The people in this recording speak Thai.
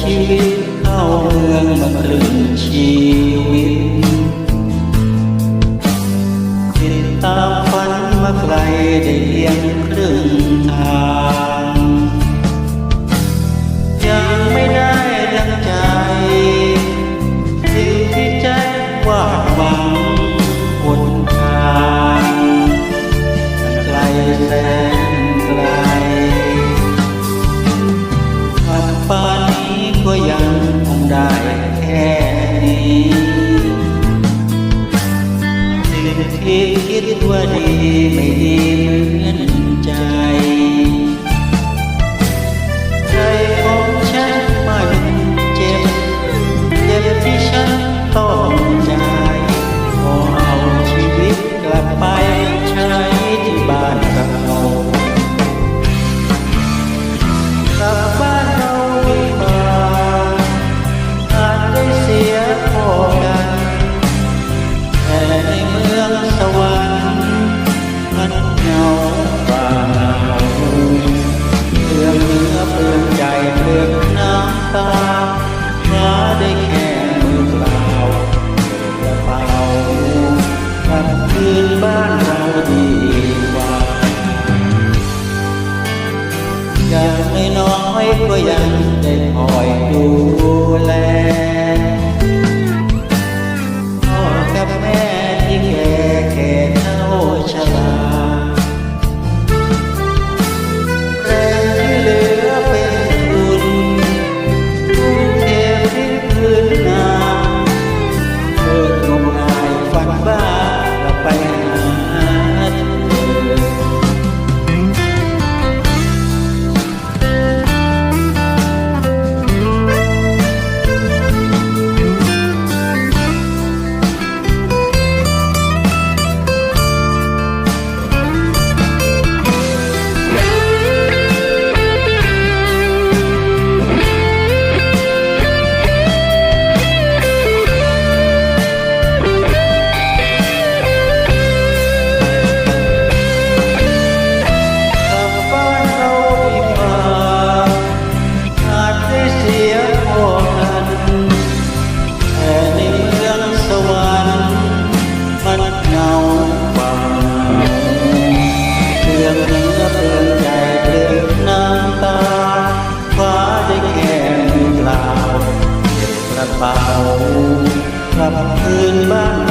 คิดเข้าเมืองมันตรึงชีวิตติดตามฝันมาไกลได้เพียงครึ่งทาง สิ่งที่คิดว่าดีไม่ดีเหมือน down. ลับคืนบ้าน